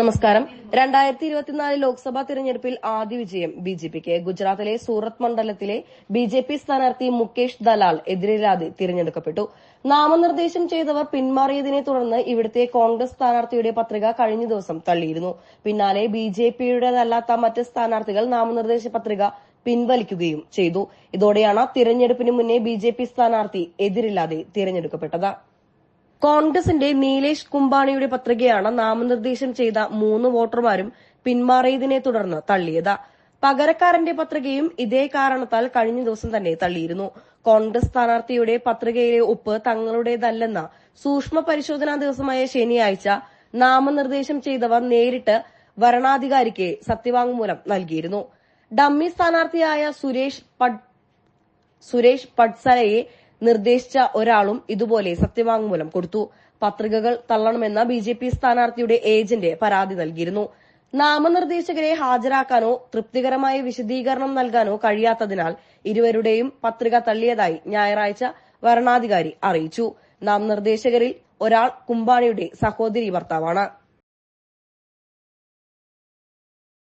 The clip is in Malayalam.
നമസ്കാരം. രണ്ടായിരത്തി ഇരുപത്തിനാല് ലോക്സഭാ തിരഞ്ഞെടുപ്പിൽ ആദ്യ വിജയം ബി ജെ പിക്ക്. ഗുജറാത്തിലെ സൂറത്ത് മണ്ഡലത്തിലെ ബി ജെ പി സ്ഥാനാർത്ഥി മുകേഷ് ദലാൽ എതിരില്ലാതെ തിരഞ്ഞെടുക്കപ്പെട്ടു. നാമനിർദ്ദേശം ചെയ്തവർ പിന്മാറിയതിനെ തുടർന്ന് ഇവിടുത്തെ കോൺഗ്രസ് സ്ഥാനാർത്ഥിയുടെ പത്രിക കഴിഞ്ഞ ദിവസം തള്ളിയിരുന്നു. പിന്നാലെ ബി ജെ പിയുടേതല്ലാത്ത മറ്റ് സ്ഥാനാർത്ഥികൾ നാമനിർദ്ദേശ പത്രിക പിൻവലിക്കുകയും ചെയ്തു. ഇതോടെയാണ് തിരഞ്ഞെടുപ്പിന് മുന്നേ ബി ജെ പി സ്ഥാനാർത്ഥി എതിരില്ലാതെ തിരഞ്ഞെടുക്കപ്പെട്ടത്. കോൺഗ്രസിന്റെ നീലേഷ് കുംബാണിയുടെ പത്രികയാണ് നാമനിർദ്ദേശം ചെയ്ത മൂന്ന് വോട്ടർമാരും പിന്മാറിയതിനെ തുടർന്ന് തള്ളിയത്. പകരക്കാരന്റെ പത്രികയും ഇതേ കാരണത്താൽ കഴിഞ്ഞ ദിവസം തന്നെ തള്ളിയിരുന്നു. കോൺഗ്രസ് സ്ഥാനാർത്ഥിയുടെ പത്രികയിലെ ഒപ്പ് തങ്ങളുടേതല്ലെന്ന സൂക്ഷ്മ പരിശോധനാ ദിവസമായ ശനിയാഴ്ച നാമനിർദ്ദേശം ചെയ്തവർ നേരിട്ട് വരണാധികാരിക്ക് സത്യവാങ്മൂലം നൽകിയിരുന്നു. ഡമ്മി സ്ഥാനാർത്ഥിയായ സുരേഷ് സുരേഷ് പട്സലയെ നിർദ്ദേശിച്ച ഒരാളും ഇതുപോലെ സത്യവാങ്മൂലം കൊടുത്തു. പത്രികകൾ തള്ളണമെന്ന ബി ജെ പി സ്ഥാനാർത്ഥിയുടെ ഏജന്റ് പരാതി നൽകിയിരുന്നു. നാമനിർദ്ദേശകരെ ഹാജരാക്കാനോ തൃപ്തികരമായ വിശദീകരണം നൽകാനോ കഴിയാത്തതിനാൽ ഇരുവരുടെയും പത്രിക തള്ളിയതായി ഞായറാഴ്ച വരണാധികാരി അറിയിച്ചു. നാമനിർദ്ദേശകരിൽ ഒരാൾ കുമ്പാണിയുടെ സഹോദരി ഭർത്താവാണ്.